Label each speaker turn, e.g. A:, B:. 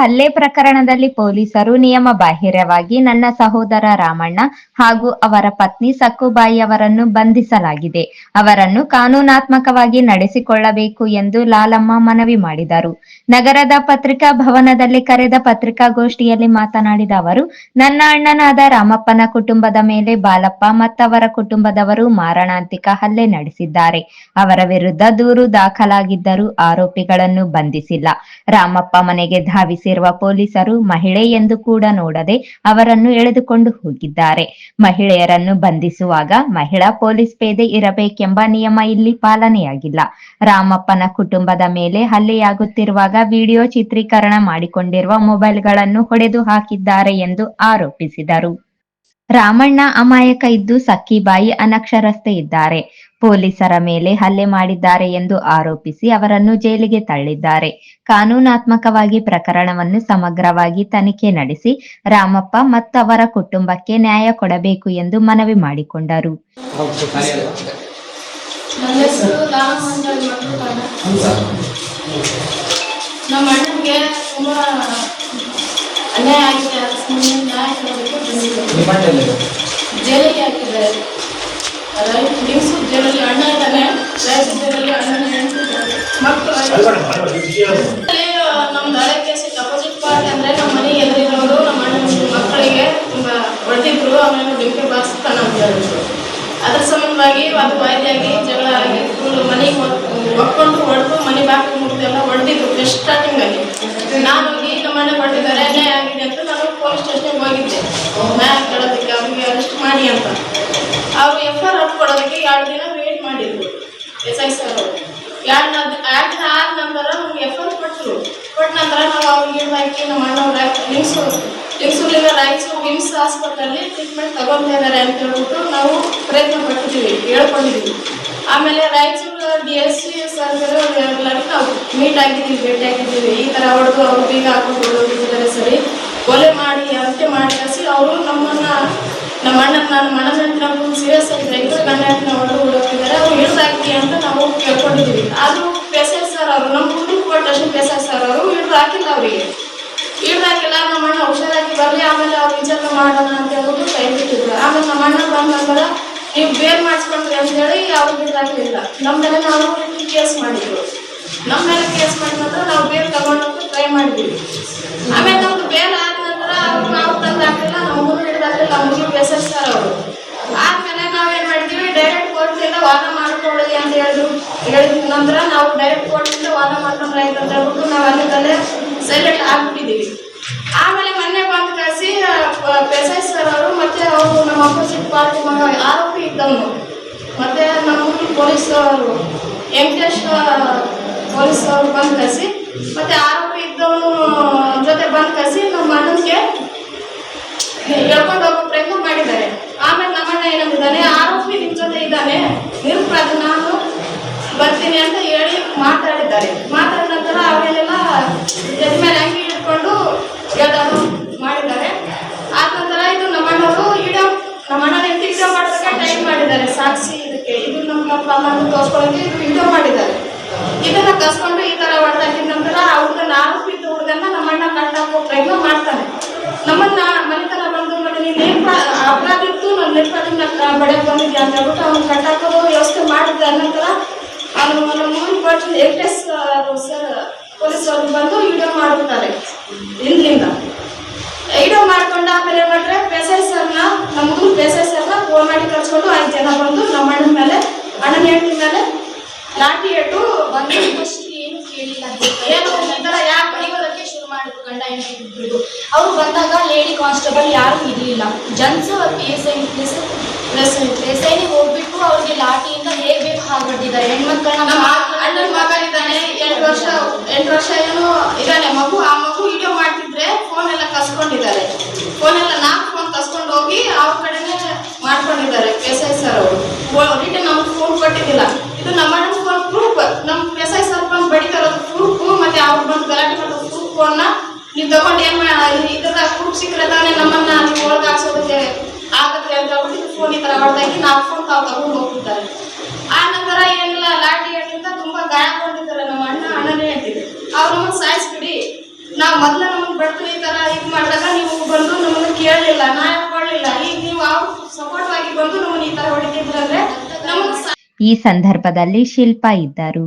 A: ಹಲ್ಲೆ ಪ್ರಕರಣದಲ್ಲಿ ಪೊಲೀಸರು ನಿಯಮ ಬಾಹಿರವಾಗಿ ನನ್ನ ಸಹೋದರ ರಾಮಣ್ಣ ಹಾಗೂ ಅವರ ಪತ್ನಿ ಸಕ್ಕುಬಾಯಿ ಅವರನ್ನು ಬಂಧಿಸಲಾಗಿದೆ. ಅವರನ್ನು ಕಾನೂನಾತ್ಮಕವಾಗಿ ನಡೆಸಿಕೊಳ್ಳಬೇಕು ಎಂದು ಲಾಲಮ್ಮ ಮನವಿ ಮಾಡಿದರು. ನಗರದ ಪತ್ರಿಕಾ ಭವನದಲ್ಲಿ ಕರೆದ ಪತ್ರಿಕಾಗೋಷ್ಠಿಯಲ್ಲಿ ಮಾತನಾಡಿದ ಅವರು, ನನ್ನ ಅಣ್ಣನಾದ ರಾಮಪ್ಪನ ಕುಟುಂಬದ ಮೇಲೆ ಬಾಲಪ್ಪ ಮತ್ತವರ ಕುಟುಂಬದವರು ಮಾರಣಾಂತಿಕ ಹಲ್ಲೆ ನಡೆಸಿದ್ದಾರೆ. ಅವರ ವಿರುದ್ಧ ದೂರು ದಾಖಲಾಗಿದ್ದರೂ ಆರೋಪಿಗಳನ್ನು ಬಂಧಿಸಿಲ್ಲ. ರಾಮಪ್ಪ ಮನೆಗೆ ಧಾವಿಸಿರುವ ಪೊಲೀಸರು ಮಹಿಳೆ ಎಂದು ಕೂಡ ನೋಡದೆ ಅವರನ್ನು ಎಳೆದುಕೊಂಡು ಹೋಗಿದ್ದಾರೆ. ಮಹಿಳೆಯರನ್ನು ಬಂಧಿಸುವಾಗ ಮಹಿಳಾ ಪೊಲೀಸ್ ಪೇದೆ ಇರಬೇಕೆಂಬ ನಿಯಮ ಇಲ್ಲಿ ಪಾಲನೆಯಾಗಿಲ್ಲ. ರಾಮಪ್ಪನ ಕುಟುಂಬದ ಮೇಲೆ ಹಲ್ಲೆಯಾಗುತ್ತಿರುವಾಗ ವಿಡಿಯೋ ಚಿತ್ರೀಕರಣ ಮಾಡಿಕೊಂಡಿರುವ ಮೊಬೈಲ್ಗಳನ್ನು ಹೊಡೆದು ಹಾಕಿದ್ದಾರೆ ಎಂದು ಆರೋಪಿಸಿದರು. ರಾಮಣ್ಣ ಅಮಾಯಕ ಇದ್ದು ಸಕ್ಕಿಬಾಯಿ ಅನಕ್ಷರಸ್ಥೆ ಇದ್ದಾರೆ. ಪೊಲೀಸರ ಮೇಲೆ ಹಲ್ಲೆ ಮಾಡಿದ್ದಾರೆ ಎಂದು ಆರೋಪಿಸಿ ಅವರನ್ನು ಜೈಲಿಗೆ ತಳ್ಳಿದ್ದಾರೆ. ಕಾನೂನಾತ್ಮಕವಾಗಿ ಪ್ರಕರಣವನ್ನು ಸಮಗ್ರವಾಗಿ ತನಿಖೆ ನಡೆಸಿ ರಾಮಪ್ಪ ಮತ್ತವರ ಕುಟುಂಬಕ್ಕೆ ನ್ಯಾಯ ಕೊಡಬೇಕು ಎಂದು ಮನವಿ ಮಾಡಿಕೊಂಡರು.
B: ಜೈಲಿಗೆ ಹಾಕಿದ್ದಾರೆ. ಲಿಂಗ್ಸು ಜೈಲಲ್ಲಿ ಅಣ್ಣ ಇದ್ದಾನೆ ರಾಯಚೂರು ಜೈಲಲ್ಲಿ ಅಣ್ಣನ. ಮಕ್ಕಳು ಅಲ್ಲಿ ನಮ್ದು ಹಳೆ ಅಪೋಸಿಟ್ ಪಾರ್ಟಿ ಅಂದ್ರೆ ನಮ್ಮ ಮನೆ ಎದುರಿರೋರು ನಮ್ಮ ಅಣ್ಣನ ಮಕ್ಕಳಿಗೆ ತುಂಬಾ ಹೊಡೆದಿದ್ರು ಆಮೇಲೆ ಡಿಂಕೆ ಬಾರಿಸ್ತಾನ ಅಂತ ಹೇಳಿದ್ರು ಅದ್ರ ಸಂಬಂಧವಾಗಿ ಅದು ವಾಯ್ದಾಗಿ ಜಗಳ ಆಗಿ ಫುಲ್ ಮನೆಗೆ ಒಪ್ಕೊಂಡು ಹೊಡೆದು ಮನೆ ಬಾಕಿ ಮುರಿದೆಲ್ಲ ಹೊಡೆದಿದ್ರು ಫಸ್ಟ್ ಸ್ಟಾರ್ಟಿಂಗ್ ಆಗಿ ನಾನು ಹೋಗಿ ನಮ್ಮ ಅಣ್ಣ ಹೊಡೆದಿದ್ದಾರೆ ಅನ್ಯಾಯ ಆಗಿದೆ ಅಂತ ನಾನು ಪೊಲೀಸ್ ಸ್ಟೇಷನ್ಗೆ ಹೋಗಿದ್ದೆ ನ್ಯಾಯ ಕೇಳೋದಕ್ಕೆ ಅವ್ರಿಗೆ ಅರೆಸ್ಟ್ ಮಾಡಿ ಅಂತ ಅವರು ಎಫ್ ಆರ್ ಆರ್ ಕೊಡೋದಕ್ಕೆ ಎರಡು ದಿನ ವೇಟ್ ಮಾಡಿದ್ರು ಎಸ್ ಯಾರು ಸರ್ ಯಾಕೆ ಆದ ನಂತರ ನಮ್ಗೆ ಎಫ್ ಆರ್ ಕೊಟ್ಟರು ಕೊಟ್ಟ ನಂತರ ನಾವು ಅವ್ರಿಗೆ ಹಾಕಿ ನಮ್ಮ ಅಣ್ಣವ್ರ ಲಿಂಗ್ಸು ಲಿಂಗ್ಸೂರಿಂದ ರಾಯಚೂರು ವಿಮ್ಸ್ ಹಾಸ್ಪಿಟಲಲ್ಲಿ ಟ್ರೀಟ್ಮೆಂಟ್ ತಗೊಳ್ತಾ ಇದ್ದಾರೆ ಅಂತ ಹೇಳ್ಬಿಟ್ಟು ನಾವು ಪ್ರಯತ್ನ ಪಟ್ಟಿದ್ದೀವಿ ಹೇಳ್ಕೊಂಡಿದ್ದೀವಿ ಆಮೇಲೆ ರಾಯಚೂರು ಡಿ ಎಸ್ ಸಿ ಸರ್ಗಳು ಎಲ್ಲರೂ ನಾವು ಮೀಟ್ ಆಗಿದ್ದೀವಿ, ಭೇಟಿ ಆಗಿದ್ದೀವಿ. ಈ ಥರ ಹೊಡೆದು ಅವ್ರು ಬೀಗ ಹಾಕೊಂಡು ಹೊಡೋಗಿದ್ದಾರೆ ಸರಿ. ಕೊಲೆ ಮಾಡಿ ಅಂತೆ ಮಾಡಿ ಕಸಿ ಅವರು ನಮ್ಮನ್ನ ನಮ್ಮ ಅಣ್ಣನ ನನ್ನ ಮನಸ್ಸಂತ ನಾವು ಸೀರಿಯಸ್ ಆಗಿ ರೈತ ಕನ್ನಡನ ಹೊಡೆದು ಹುಡುಕಿದ್ದಾರೆ ಅವ್ರು ಹಿಡಿದಾಕಿ ಅಂತ ನಾವು ಕೇಳ್ಕೊಂಡಿದ್ದೀವಿ ಆದರೂ ಪೆಸರ್ ಸರ್ ಅವರು ನಮ್ಮ ಹುಡುಗ ಅಷ್ಟು ಪೆಸರ್ ಸರ್ ಅವರು ಹಿಡ್ದು ಹಾಕಿಲ್ಲ ಅವರಿಗೆ. ಹಿಡ್ದು ಹಾಕಿಲ್ಲ, ನಮ್ಮ ಅಣ್ಣ ಹುಷಾರಾಗಿ ಬರಲಿ, ಆಮೇಲೆ ಅವ್ರು ವಿಚಾರ ಮಾಡೋಣ ಅಂತ ಹೇಳ್ಬಿಟ್ಟು ಕೈ ಬಿಟ್ಟಿದ್ರು. ಆಮೇಲೆ ನಮ್ಮ ಅಣ್ಣ ಬಂದ ನಂತರ ನೀವು ಬೇರ್ ಮಾಡಿಸ್ಕೊಂಡ್ರಿ ಅಂತ ಹೇಳಿ ಅವ್ರು ಹಿಡ್ದು ಹಾಕಲಿಲ್ಲ. ನಮ್ಮ ಮೇಲೆ ನಾವು ಕೇಸ್ ಮಾಡಿದ್ರು ನಮ್ಮ ಮೇಲೆ ಕೇಸ್ ಮಾಡಿದ ನಾವು ಬೇರ್ ತಗೊಂಡು ಟ್ರೈ ಮಾಡಿದ್ವಿ. ಆಮೇಲೆ ನಮ್ದು ಬೇಲ್ ಆದ ನಂತರ ಅವ್ರು ನಾವು ತಂದು ಹಾಕಿಲ್ಲ, ನಮ್ಮ ಹುಡುಗ ಹಿಡ್ದು ಹಾಕಲಿಲ್ಲ ನಮ್ಮ ಹುಡುಗ ಪೆಸರ್ ಸರ್ ಅವರು ಆದ್ಮೇಲೆ ನಾವೇನ್ ಮಾಡಿದ್ವಿ ಡೈರೆಕ್ಟ್ ಕೋರ್ಟಿಂದ ವಾದ ಮಾಡ್ಕೊಳ್ಳಿ ಅಂತ ಹೇಳಿದ್ರು ಹೇಳಿದ ನಂತರ ನಾವು ಡೈರೆಕ್ಟ್ ಕೋರ್ಟಿಂದ ವಾದ ಮಾಡ್ಕೊಂಡ್ರೆ ಆಯ್ತು ಅಂತ ಹೇಳ್ಬಿಟ್ಟು ನಾವು ಅಲ್ಲಿಂದಲೇ ಸೈಲೆಂಟ್ ಆಗ್ಬಿಟ್ಟಿದ್ದೀವಿ. ಆಮೇಲೆ ಮೊನ್ನೆ ಬಂದು ಕಳಿಸಿ ಪೆಸೈ ಸರ್ ಅವರು ಮತ್ತೆ ಅವರು ನಮ್ಮ ಅಪೋಸಿಟ್ ಪಾರ್ಟಿ ಮಗ ಆರೋಪಿ ಇದ್ದವನು. ಮತ್ತೆ ನಮ್ಮ ಪೊಲೀಸ್ ಅವರು, ವೆಂಕಟೇಶ್ ಪೊಲೀಸ್ ಅವರು ಬಂದು ಕಳಿಸಿ, ಮತ್ತೆ ಆರೋಪಿ ಇದ್ದವನು ಜೊತೆ ಬಂದು ಕಳಿಸಿ ನಮ್ಮ ತೋರಿಸ್ಕೊಳಕ್ಕೆ ಇದು ವಿಡಿಯೋ ಮಾಡಿದ್ದಾರೆ. ಇದನ್ನ ಕಸ್ಕೊಂಡು ಈ ತರ ಹೊಡೆದಾಕಿದ ನಂತರ ಅವ್ರನ್ನ ಆರೋಪಿ ಬಿದ್ದು ಹುಡುಗನ್ನ ನಮ್ಮಣ್ಣ ಕಟ್ಟಾಕೋ ಪ್ರಯತ್ನ ಮಾಡ್ತಾನೆ. ನಮ್ಮನ್ನ ಮನೆತನ ಬಂದು ಮತ್ತೆ ನೀನ್ ಏನ್ ಅಪರಾಧಿತ್ತು ನನ್ನ ನಿರ್ಪಾದಿನ ಬಡಕ್ ಬಂದಿದ್ಯಾ ಅಂತ ಹೇಳ್ಬಿಟ್ಟು ಅವ್ನು ಕಟ್ಟಾಕೋದು ವ್ಯವಸ್ಥೆ ಮಾಡಿದ ನಂತರ ಅವನು ಊರಿನ ಕೊಟ್ಟು ಎಸ್ ಸರ್ ಪೊಲೀಸ್ ಅವರು ಬಂದು ವಿಡಿಯೋ ಮಾಡುತ್ತಾರೆ ಹಿಂದ್ಲಿಂದ ವಿಡಿಯೋ ಮಾಡ್ಕೊಂಡು ಆಮೇಲೆ ಮಾಡ್ರೆ ಪೆಸೈ ಸರ್ನ ನಮ್ಗೂ ಪೆಸೈ ಸರ್ನ ಫೋನ್ ಮಾಡಿ ಕರ್ಸ್ಕೊಂಡು ಐದು ಜನ ಬಂದು ನಮ್ಮ ಅಣ್ಣನ ಮೇಲೆ ಅಣ್ಣನ ಹೆಂಡತಿ ಮೇಲೆ ಲಾಠಿ ಇಟ್ಟು
C: ಬಂದು ಫಸ್ಟ್ ಏನು ಕೇಳಿಲ್ಲ
B: ಏನು ಈ ಥರ ಯಾಕೆ
C: ಬಡಿಯೋದಕ್ಕೆ ಶುರು ಗಂಡ ಅವ್ರು ಬಂದಾಗ ಲೇಡಿ ಕಾನ್ಸ್ಟೇಬಲ್ ಯಾರು ಇರಲಿಲ್ಲ. ಜನ್ಸ್ P S I plus
B: plus
C: S any ಹೋಗ್ಬಿಟ್ಟು ಅವ್ರಿಗೆ ಲಾಠಿಯಿಂದ ಹೇಗೆ ಬೇಕು ಹಾಗೆ ಹೊಡೆದಿದ್ದಾರೆ? ಹೆಣ್ಮಕ್ಳನ್ನ
B: ಎಂಟು ವರ್ಷ ಎಂಟು ವರ್ಷ ಏನೋ ಇದ್ದಾನೆ ಮಗು ಆ ಮಗು ವಿಡಿಯೋ ಮಾಡ್ತಿದ್ರೆ ಫೋನ್ ಎಲ್ಲ ಕಸ್ಕೊಂಡಿದ್ದಾರೆ ಫೋನ್ ಎಲ್ಲ ನಾಲ್ಕು ಫೋನ್ ಕಸ್ಕೊಂಡು ಹೋಗಿ ಅವ್ರ ಕಡೆನೇ ಮಾಡ್ಕೊಂಡಿದ್ದಾರೆ ಎಸ್ ಐ ಸರ್ ಅವರು ರಿಟರ್ನ್ ನಮ್ಗೆ ಫೋನ್ ಕೊಟ್ಟಿದ್ದಿಲ್ಲ ಇದು ನಮ್ಮ ಅಣ್ಣನ ಫೋನ್ ಪ್ರೂಫ್ ನಮ್ಮ ಎಸ್ ಐ ಸರ್ ಬಂದು ಬಡಿತಾರೋದು ಪ್ರೂಫ್ ಮತ್ತೆ ಅವ್ರು ಬಂದು ಗಲಾಟೆ ಮಾಡೋದು ಪ್ರೂಫ್ ಫೋನ್ನ ನೀವು ತಗೊಂಡು ಏನ್ ಇದರ ಪ್ರೂಫ್ ಸಿಕ್ಕರೆ ತಾನೇ ನಮ್ಮನ್ನ ನೀವು ಒಳಗೆ ಹಾಕ್ಸೋದಕ್ಕೆ ಆಗತ್ತೆ ಅಂತ ಹೇಳ್ಬಿಟ್ಟು ಫೋನ್ ಈ ತರ ಹೊಡೆದಾಗಿ ನಾಲ್ಕು ಫೋನ್ ತಾವು ತಗೊಂಡು ಹೋಗ್ತಿದ್ದಾರೆ ಆ ನಂತರ ಏನಿಲ್ಲ, ಲಾಠಿ ಹೇಳಿಂದ ತುಂಬಾ ಗಾಯಗೊಂಡಿದ್ದಾರೆ ನಮ್ಮ ಅಣ್ಣ, ಅಣ್ಣನೇ ಹೇಳ್ತಿದ್ರು. ಅವ್ರು ನಮ್ಮನ್ನ ಸಾಯಿಸ್ಬಿಡಿ. ನಾವು ಮೊದ್ಲ ನಮ್ಮನ್ನ ಬಡ್ದು ಈ ತರ ಇದು ಮಾಡಿದಾಗ ನೀವು ಬಂದು ನಮ್ಮನ್ನ ಕೇಳಲಿಲ್ಲ ನಾ ಕೊಡ್ಲಿಲ್ಲ. ಈಗ ನೀವು ಅವ್ರು ಸಪೋರ್ಟ್ ಆಗಿ ಬಂದು ನಮ್ಮನ್ನ ಈ ತರ ಹೊಡಿತಿದ್ರಂದ್ರೆ ನಮ್ಮನ್ನ
A: ಈ ಸಂದರ್ಭದಲ್ಲಿ ಶಿಲ್ಪ ಇದ್ದರು.